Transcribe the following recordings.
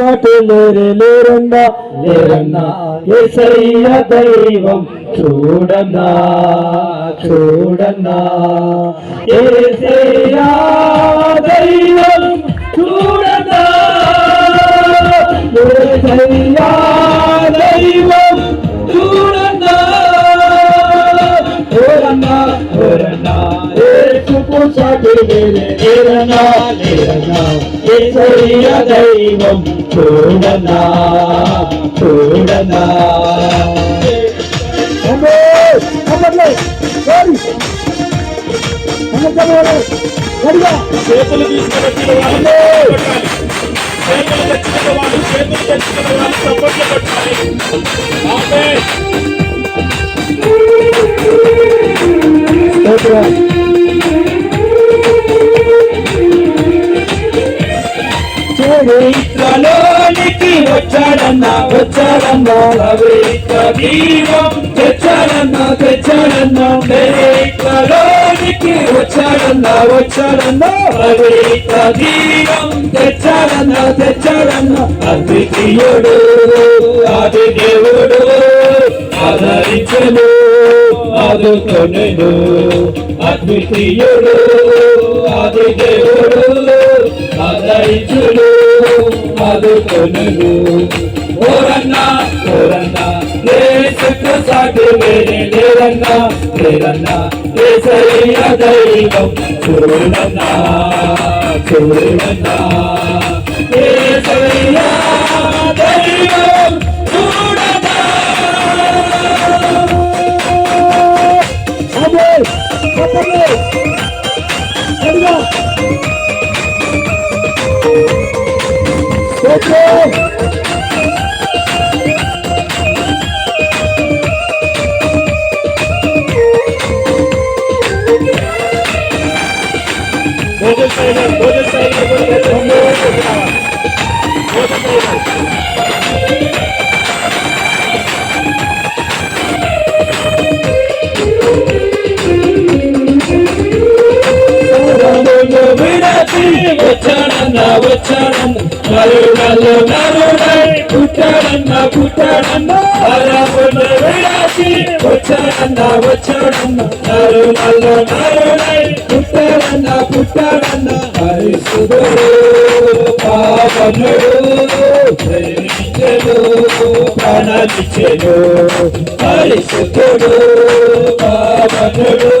సాటి లేరే లేరన్నా. లేరన్నా ఏసయ్య దైవం చూడన్నా చూడన్నా. ఏసయ్య దైవం చూడన్నా. ఏసయ్య దైవం చూడన్నా. ఓరన్నా ఓరన్నా. ఏసుకు సాటి లేరే లేరన్నా ఏసయ్య దైవం అమ్మకమోడు గడిగా చేతులు తీసుకుని చేతులు తెచ్చుకున్న వాళ్ళు చేతులు తెచ్చుకున్న వాళ్ళు సపోర్ట్లు కొట్టాలి. పవిత్రలోనికి వచ్చాడన్న వచ్చాడన్న పవిత్ర దీపం తెచ్చాడన్న తెచ్చాడన్న పవిత్రలోనికి వచ్చాడన్న వచ్చాడన్న పవిత్ర దీపం తెచ్చాడన్న తెచ్చాడన్న అద్వితీయుడు ఆది దేవుడు ఆదరించను ఆదుకొనెను. అద్వితీయుడు ఆది దేవుడు ఆదరించుడు ఆదుకొనెను ఓరన్నా ఓరన్నా దేశకు సాటి వేరే లేరన్నా లేరన్నా ఏసయ్య దైవం చూడన్నా చూడన్నా వచ్చాడన్న నరుడలు నరుడై పుట్టాడన్న పుట్టాడన్న నరములు విడచి వచ్చాడన్న వచ్చాడన్న నరుడలు నరుడై పుట్టాడన్న పుట్టాడన్న పరిశుద్ధుడు పావనుడు ప్రేమించెను ప్రాణమిచ్చెను పావనుడు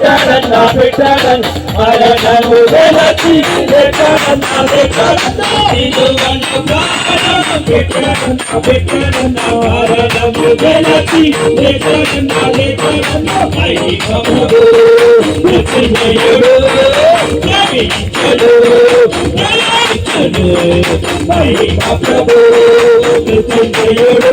పెట్టాడన్నా పెట్టాడన్న మరణము వెలచి పెట్టాడన్నా పెట్టాడన్నా పెట్టాడన్నా మరణము వెలచి పెట్టాడన్నా ప్రతిమయుడు ప్రభు ప్రతిమయుడు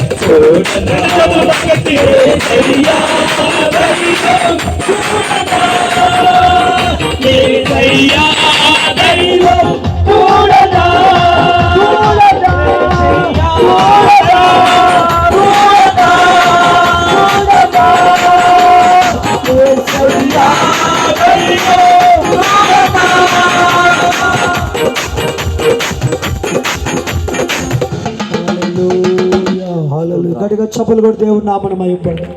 వరన్నా చప్పలు కొట్టి దేవుని నామన మైపడతాం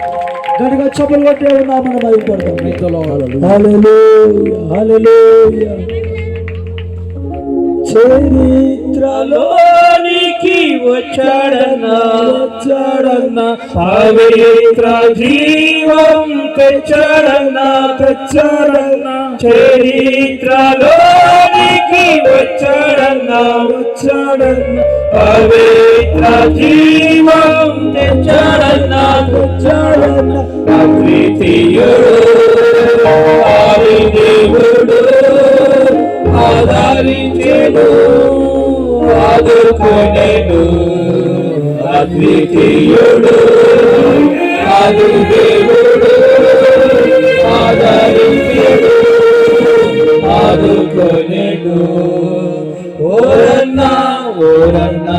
గడిగా చప్పలు కొట్టి దేవుని నామన మైపడతాం హల్లెలూయా హల్లెలూయా చరిత్రలో లోనికి వచ్చాడన్నా వచ్చాడన్నా పవిత్ర జీవం తెచ్చాడన్నా తెచ్చాడన్నా చరిత్రలోనికి వచ్చాడన్నా వచ్చాడన్నా పవిత్ర జీవం తెచ్చాడన్నా తెచ్చాడన్నా అద్వితీయుడు ఆది దేవుడు అద్వితీయుడు ఆది దేవుడు ఓరన్నా ఓరన్నా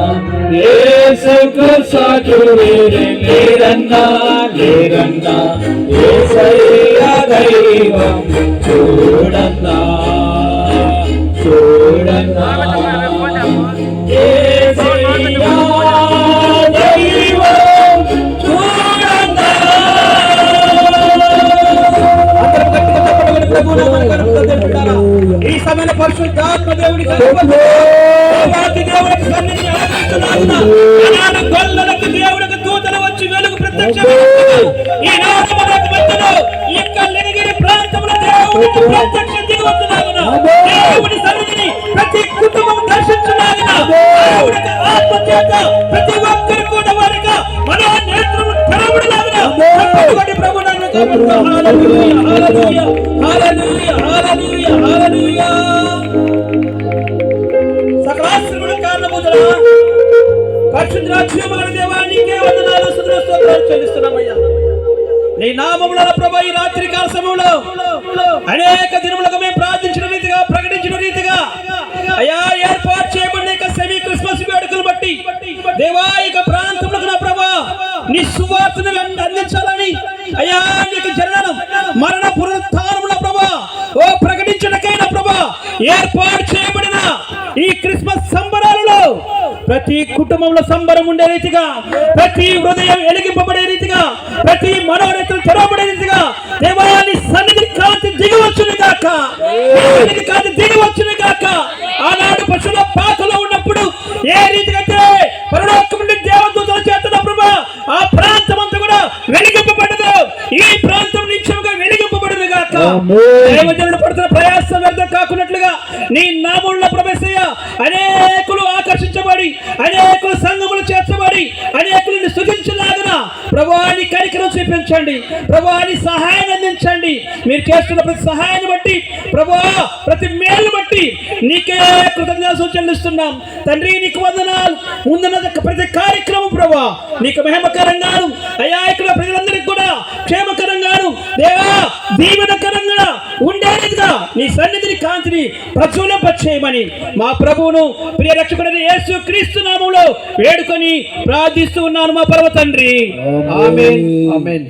ఏసుకు సాటు లేరన్నా లేరన్నా ఏసయ్య దైవం చూడన్నా చూడన్నా ఈ సమయంలో పరిశుద్ధాత్మ దేవుడి ఈనాడు మనకు మధ్యలో ఈ యొక్క లింగిరి ప్రాంతంలో దేవునికి ప్రత్యక్ష దిగువచ్చులాగున. దేవుని సన్నిధిని ప్రతి కుటుంబం దర్శించులాగున. దేవునికి ఆత్మ చేత ప్రతి ఒక్కరు కూడా వారిగా మన నేత్రము తెరవడులాగున. తప్పకుండా నీ నామముల ప్రభా ఈ రాత్రి కాల సమయంలో అనేక దినములకు ప్రతి కుటుంబంలో సంబరం ఉండే రీతిగా ప్రతి హృదయం ఎలిగింపబడే రీతిగా ప్రతి మనోనేతలు తెరవబడే రీతిగా దేవాన్ని సన్నిధి కాంతి దిగవచ్చును గాక. సన్నిధి కాంతి దిగవచ్చును గాక. ఆనాడు పశువుల పాకలో ఉన్నప్పుడు ఏ రీతిగా అయితే పరలోకం నుండి దేవదూతల ఆ ప్రాంతం అంతా కూడా వెలిగింపబడదు. ఈ ప్రాంతం నిత్యముగా వెలిగింపబడదు గాక. దేవజనుడు పడుతున్న ప్రయాసం వ్యర్థం కాకున్నట్లుగా నీ నామంలో ప్రవేశయ్య. అనేకులు అనేక సంఘములు చేర్చబడి అనేకులను స్థుతించలాగన ప్రభువాని కరికరం చూపించండి ప్రభువాని సహాయం అందించండి. మీరు చేస్తున్న ప్రతి సహాయాన్ని బట్టి ప్రభువా ప్రతి మేలు బట్టి నీకే కృతజ్ఞత చెల్లిస్తున్నాం. తండ్రి నీకు వందనాలు. ముందున్న ప్రతి కార్యక్రమం ప్రభా నీకు మహిమకరంగాను అయా ఇక్కడ ప్రజలందరికీ కూడా క్షేమకరంగాను. దేవా దీవెనకరంగా ఉండేదిగా నీ సన్నిధిని కాంతిని ప్రచురింపచేయమని మా ప్రభువును ప్రియ రక్షకుడైన యేసు క్రీస్తు నామంలో వేడుకొని ప్రార్థిస్తూ ఉన్నాను మా పర్వ తండ్రి ఆమేన్. ఆమేన్.